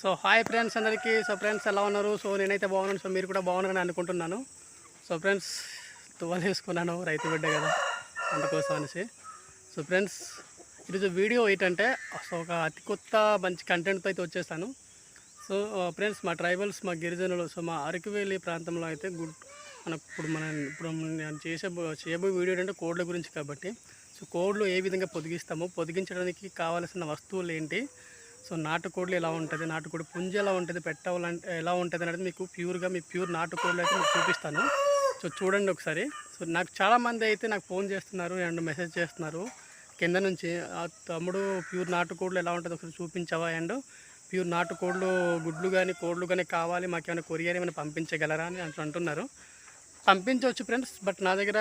So hi friends అందరికీ. So friends ఎలా ఉన్నారు? సో నేనైతే బాగున్నాను. సో మీరు కూడా బాగున్నారని అనుకుంటున్నాను. సో ఫ్రెండ్స్ తువ్వలు వేసుకున్నాను రైతు బిడ్డ కదా అందుకోసం అనేసి. సో ఫ్రెండ్స్ ఈరోజు వీడియో ఏంటంటే సో ఒక అతి కొత్త మంచి కంటెంట్తో అయితే వచ్చేస్తాను. సో ఫ్రెండ్స్ మా ట్రైబల్స్ మా గిరిజనులు సో మా అరకువేలి ప్రాంతంలో అయితే గుడ్ మనకు ఇప్పుడు మనం ఇప్పుడు నేను చేసే చేయబోయే వీడియో ఏంటంటే కోడ్ల గురించి కాబట్టి. సో కోడ్లు ఏ విధంగా పొదిగిస్తామో పొదిగించడానికి కావాల్సిన వస్తువులు ఏంటి సో నాటుకోడ్లు ఎలా ఉంటుంది? నాటుకోడి పుంజ ఎలా ఉంటుంది? పెట్టవాలంటే ఎలా ఉంటుంది అనేది మీకు ప్యూర్గా మీ ప్యూర్ నాటుకోడ్లు అయితే మీకు చూపిస్తాను. సో చూడండి ఒకసారి. సో నాకు చాలామంది అయితే నాకు ఫోన్ చేస్తున్నారు అండ్ మెసేజ్ చేస్తున్నారు. కింద నుంచి "ఆ తమ్ముడు ప్యూర్ నాటుకోడ్లు ఎలా ఉంటుంది? ఒకసారి చూపించావా? అండ్ ప్యూర్ నాటుకోడ్లు గుడ్లు కానీ కోడ్లు కానీ కావాలి మాకేమైనా కొరియర్ ఏమైనా పంపించగలరా? అని అంటున్నారు. పంపించవచ్చు ఫ్రెండ్స్ బట్ నా దగ్గర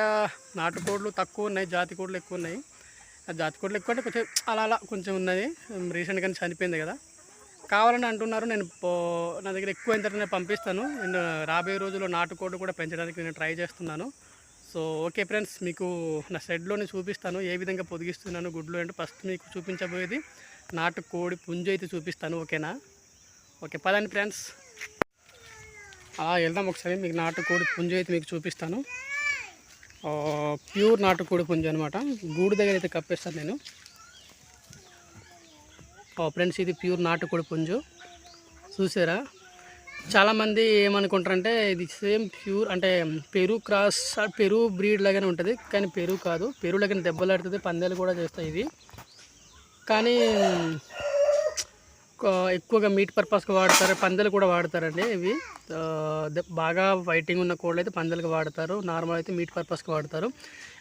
నాటుకోడ్లు తక్కువ ఉన్నాయి జాతి కోడ్లు ఎక్కువ ఉన్నాయి. ఆ జాతి కోడ్లు ఎక్కువ కొంచెం అలా అలా కొంచెం ఉన్నది. రీసెంట్గానే చనిపోయింది కదా. కావాలని అంటున్నారు నేను పో- నా దగ్గర ఎక్కువ ఎంత నేను పంపిస్తాను. నేను రాబోయే రోజుల్లో నాటుకోడు కూడా పెంచడానికి నేను ట్రై చేస్తున్నాను. సో ఓకే ఫ్రెండ్స్ మీకు నా షెడ్లోని చూపిస్తాను ఏ విధంగా పొదిగిస్తున్నాను గుడ్లు అంటే ఫస్ట్ మీకు చూపించబోయేది. నాటుకోడి పుంజు అయితే చూపిస్తాను ఓకేనా? ఓకే పదండి ఫ్రెండ్స్. అలా వెళ్దాం ఒకసారి మీకు నాటుకోడి పుంజు అయితే మీకు చూపిస్తాను. ప్యూర్ నాటుకోడి పుంజు అనమాట గూడు దగ్గర అయితే కప్పేస్తాను నేను. ఫ్రెండ్స్ ఇది ప్యూర్ నాటుకోడి పుంజు. చూసారా? చాలామంది ఏమనుకుంటారంటే ఇది సేమ్ ప్యూర్ అంటే పెరు క్రాస్ పెరు బ్రీడ్ లాగానే ఉంటుంది కానీ పెరు కాదు. పెరు లాగానే దెబ్బలాడుతుంది పందేలు కూడా చేస్తాయి ఇది కానీ ఎక్కువగా మీట్ పర్పస్కి వాడతారు పందెలు కూడా వాడతారండి ఇవి. ద- బాగా వైటింగ్ ఉన్న కోళ్ళు అయితే పందెలకు వాడతారు నార్మల్ అయితే మీట్ పర్పస్కి వాడతారు.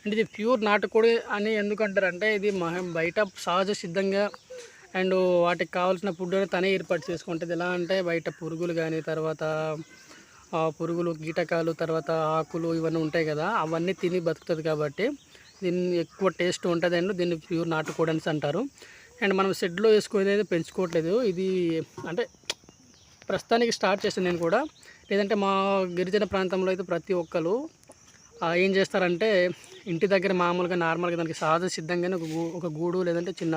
అంటే ఇది ప్యూర్ నాటుకోడి అని ఎందుకంటారంటే ఇది బయట సహజ సిద్ధంగా అండ్ వాటికి కావాల్సిన ఫుడ్ తనే ఏర్పాటు చేసుకుంటుంది. ఎలా అంటే బయట పురుగులు కానీ తర్వాత పురుగులు కీటకాలు తర్వాత ఆకులు ఇవన్నీ ఉంటాయి కదా అవన్నీ తిని బతుకుతుంది కాబట్టి దీన్ని ఎక్కువ టేస్ట్ ఉంటుంది అండ్ దీన్ని ప్యూర్ నాటుకోడి అంటారు. అండ్ మనం షెడ్లో వేసుకునేది పెంచుకోవట్లేదు. ఇది అంటే ప్రస్తుతానికి స్టార్ట్ చేసాను నేను కూడా. లేదంటే మా గిరిజన ప్రాంతంలో అయితే ప్రతి ఒక్కరు ఏం చేస్తారంటే ఇంటి దగ్గర మామూలుగా నార్మల్గా దానికి సహజ సిద్ధంగానే ఒక గూ ఒక గూడు లేదంటే చిన్న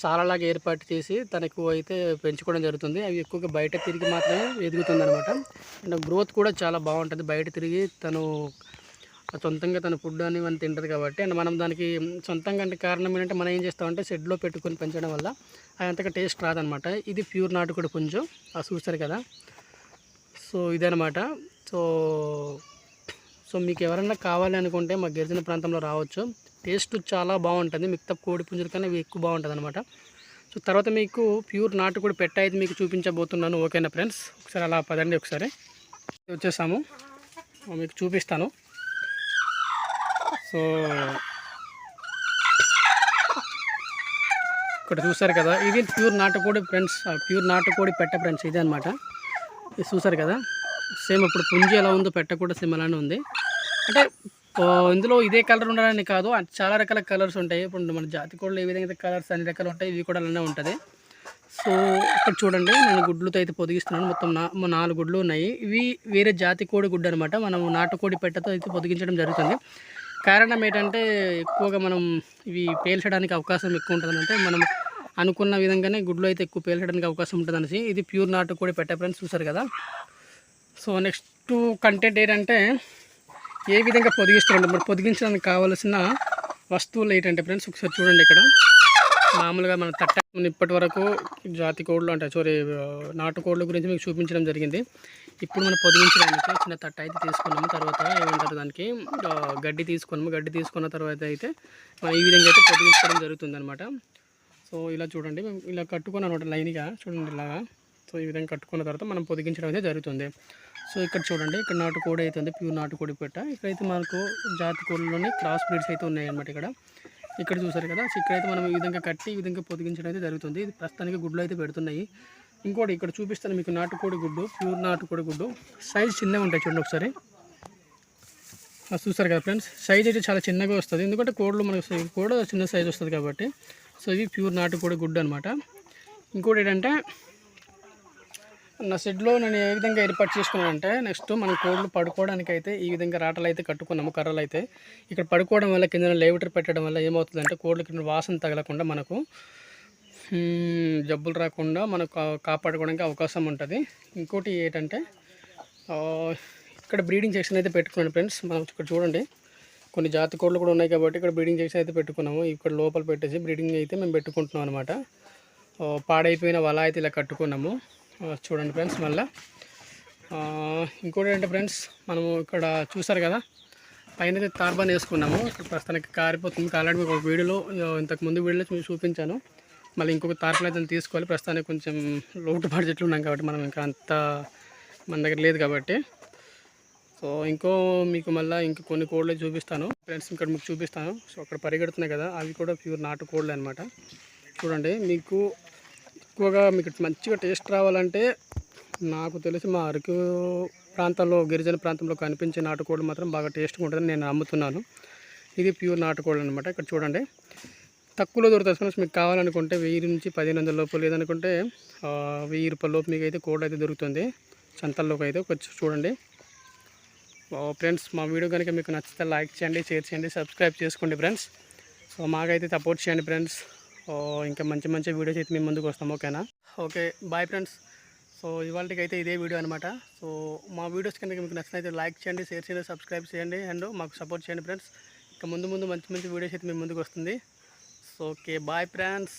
సాలలాగా ఏర్పాటు చేసి తనకు అయితే పెంచుకోవడం జరుగుతుంది. అవి ఎక్కువగా బయట తిరిగి మాత్రమే ఎదుగుతుంది అనమాట అండ్ గ్రోత్ కూడా చాలా బాగుంటుంది. బయట తిరిగి తను సొంతంగా తన ఫుడ్ అని మనం తింటుంది కాబట్టి అండ్ మనం దానికి సొంతంగా అంటే కారణం ఏంటంటే మనం ఏం చేస్తామంటే షెడ్లో పెట్టుకొని పెంచడం వల్ల అది అంతగా టేస్ట్ రాదనమాట ఇది ప్యూర్ నాటుకోడి పుంజు ఆ చూస్తారు కదా? సో ఇదనమాట సో సో మీకు ఎవరైనా కావాలి అనుకుంటే మా గిరిజన ప్రాంతంలో రావచ్చు. టేస్ట్ చాలా బాగుంటుంది. మిగతా కోడి పుంజుల కన్నా ఇవి ఎక్కువ బాగుంటుంది అనమాట సో తర్వాత మీకు ప్యూర్ నాటుకోడి పెట్ట అయితే మీకు చూపించబోతున్నాను. ఓకేనా ఫ్రెండ్స్ ఒకసారి అలా పదండి ఒకసారి. వచ్చేసాము. మీకు చూపిస్తాను. సో ఇక్కడ చూసారు కదా ఇది ప్యూర్ నాటుకోడి ఫ్రెండ్స్ ప్యూర్ నాటుకోడి పెట్ట ఫ్రెండ్స్ ఇదే అనమాట ఇది చూసారు కదా సేమ్ ఇప్పుడు పుంజి ఎలా ఉందో పెట్ట కూడా సేమ్ అలానే ఉంది. అంటే ఇందులో ఇదే కలర్ ఉండాలని కాదు చాలా రకాల కలర్స్ ఉంటాయి. ఇప్పుడు మన జాతి కోళ్ళు ఏ విధంగా కలర్స్ అన్ని రకాలు ఉంటాయి ఇవి కూడా అలానే ఉంటుంది. సో ఇక్కడ చూడండి నేను గుడ్లతో అయితే పొదిగిస్తున్నాను. మొత్తం నా నాలుగు గుడ్లు ఉన్నాయి. ఇవి వేరే జాతి కోడి గుడ్డు అనమాట మనం నాటుకోడి పెట్టతో అయితే పొదిగించడం జరుగుతుంది. కారణం ఏంటంటే ఎక్కువగా మనం ఇవి పేల్చడానికి అవకాశం ఎక్కువ ఉంటుంది అంటే మనం అనుకున్న విధంగానే గుడ్లు అయితే ఎక్కువ పేల్చడానికి అవకాశం ఉంటుంది అనేసి ఇది ప్యూర్ నాటు కూడా పెట్టే ఫ్రెండ్స్ చూసారు కదా. సో నెక్స్ట్ కంటెంట్ ఏంటంటే ఏ విధంగా పొదిగిస్తారంటే మరి పొదిగించడానికి కావాల్సిన వస్తువులు ఏంటంటే ఫ్రెండ్స్ ఒకసారి చూడండి ఇక్కడ. మామూలుగా మన తట్ట ఇప్పటి వరకు జాతి కోళ్ళు అంటే సారీ నాటుకోళ్ళ గురించి మీకు చూపించడం జరిగింది. ఇప్పుడు మనం పొదిగించడానికి చిన్న తట్ట అయితే తీసుకున్నాము. తర్వాత ఏమంటారు దానికి? గడ్డి తీసుకున్నాము. గడ్డి తీసుకున్న తర్వాత అయితే మనం ఈ విధంగా అయితే పొదిగించడం జరుగుతుంది అనమాట సో ఇలా చూడండి. మేము ఇలా కట్టుకున్నాను అనమాట లైన్గా. చూడండి ఇలాగా సో ఈ విధంగా కట్టుకున్న తర్వాత మనం పొదిగించడం అయితే జరుగుతుంది. సో ఇక్కడ చూడండి. ఇక్కడ నాటుకోడి అయితే ఉంది. ప్యూర్ నాటుకోడి పెట్ట. ఇక్కడైతే మనకు జాతి కోళ్ళలోనే క్రాస్ బ్రీడ్స్ అయితే ఉన్నాయి అనమాట ఇక్కడ. ఇక్కడ చూసారు కదా? సో ఇక్కడైతే మనం ఈ విధంగా కట్టి ఈ విధంగా పొదిగించడం అయితే జరుగుతుంది. ఇది ప్రస్తుతానికి గుడ్లు అయితే పెడుతున్నాయి. ఇంకోటి ఇక్కడ చూపిస్తాను మీకు నాటుకోడి గుడ్డు ప్యూర్ నాటుకోడి గుడ్డు. సైజ్ చిన్నగా ఉంటాయి చూడండి ఒకసారి. చూస్తారు కదా ఫ్రెండ్స్? సైజ్ అయితే చాలా చిన్నగా వస్తుంది. ఎందుకంటే కోళ్ళు మనకు కూడా చిన్న సైజ్ వస్తుంది కాబట్టి. సో ఇది ప్యూర్ నాటుకోడి గుడ్డు అనమాట ఇంకోటి ఏంటంటే నా షెడ్లో నేను ఏ విధంగా ఏర్పాటు చేసుకున్నానంటే నెక్స్ట్ మనం కోళ్ళు పడుకోవడానికి అయితే ఈ విధంగా రాటలు అయితే కట్టుకున్నాము కర్రలు అయితే ఇక్కడ పడుకోవడం వల్ల కింద లేవిటర్ పెట్టడం వల్ల ఏమవుతుందంటే కోళ్ళకి వాసన తగలకుండా మనకు జబ్బులు రాకుండా మనకు కాపాడుకోవడానికి అవకాశం ఉంటుంది. ఇంకోటి ఏంటంటే ఇక్కడ బ్రీడింగ్ సెక్షన్ అయితే పెట్టుకున్నాను ఫ్రెండ్స్. మనం ఇక్కడ చూడండి కొన్ని జాతి కోళ్ళు కూడా ఉన్నాయి కాబట్టి ఇక్కడ బ్రీడింగ్ సెక్షన్ అయితే పెట్టుకున్నాము. ఇక్కడ లోపల పెట్టేసి బ్రీడింగ్ అయితే మేము పెట్టుకుంటున్నాం అనమాట పాడైపోయిన వల అయితే ఇలా కట్టుకున్నాము. చూడండి ఫ్రెండ్స్ మళ్ళీ. ఇంకోటి ఏంటంటే ఫ్రెండ్స్ మనము ఇక్కడ చూసారు కదా పైన అయితే తార్బాన్ వేసుకున్నాము. ఇక్కడ ప్రస్తుతానికి కారిపోతుంది. ఆల్రెడీ మీకు ఒక వీడియోలో ఇంతకుముందు ఇంతకు ముందు వీడియోలో చూ- చూపించాను. మళ్ళీ ఇంకొక తార్పులు అయితే తీసుకోవాలి. ప్రస్తుతానికి కొంచెం లోటు బడ్జెట్లు ఉన్నాం కాబట్టి మనం ఇంకా అంత మన దగ్గర లేదు కాబట్టి. సో ఇంకో మీకు మళ్ళీ ఇంక కొన్ని కోళ్ళు చూపిస్తాను. ఫ్రెండ్స్ ఇక్కడ మీకు చూపిస్తాను. సో అక్కడ పరిగెడుతున్నాయి కదా అవి కూడా ప్యూర్ నాటు కోళ్ళు అనమాట చూడండి మీకు ఎక్కువగా మీకు మంచిగా టేస్ట్ రావాలంటే నాకు తెలిసి మా అరకు ప్రాంతాల్లో గిరిజన ప్రాంతంలో కనిపించే నాటుకోళ్ళు మాత్రం బాగా టేస్ట్గా ఉంటుందని నేను నమ్ముతున్నాను. ఇది ప్యూర్ నాటుకోళ్ళు అనమాట ఇక్కడ చూడండి. తక్కువలో దొరుకుతుంది ఫ్రెండ్స్. మీకు కావాలనుకుంటే వెయ్యి నుంచి పదిహేను వందల లోపు లేదనుకుంటే వెయ్యి రూపాయల లోపు మీకు అయితే కోడ్ అయితే దొరుకుతుంది. సంతల్లోకి అయితే కొంచెం చూడండి. ఫ్రెండ్స్ మా వీడియో కనుక మీకు నచ్చితే లైక్ చేయండి షేర్ చేయండి సబ్స్క్రైబ్ చేసుకోండి ఫ్రెండ్స్. సో మాకైతే సపోర్ట్ చేయండి ఫ్రెండ్స్. ఇంకా మంచి మంచి వీడియోస్ అయితే మేము ముందుకు వస్తాం ఓకేనా? Okay bye friends. సో ఇవాళకి అయితే ఇదే వీడియో అనమాట సో మా వీడియోస్ కనుక మీకు నచ్చినైతే లైక్ చేయండి షేర్ చేయండి సబ్స్క్రైబ్ చేయండి అండ్ మాకు సపోర్ట్ చేయండి ఫ్రెండ్స్. ఇంకా ముందు ముందు మంచి మంచి వీడియోస్ అయితే మేము ముందుకు వస్తుంది. So okay bye friends.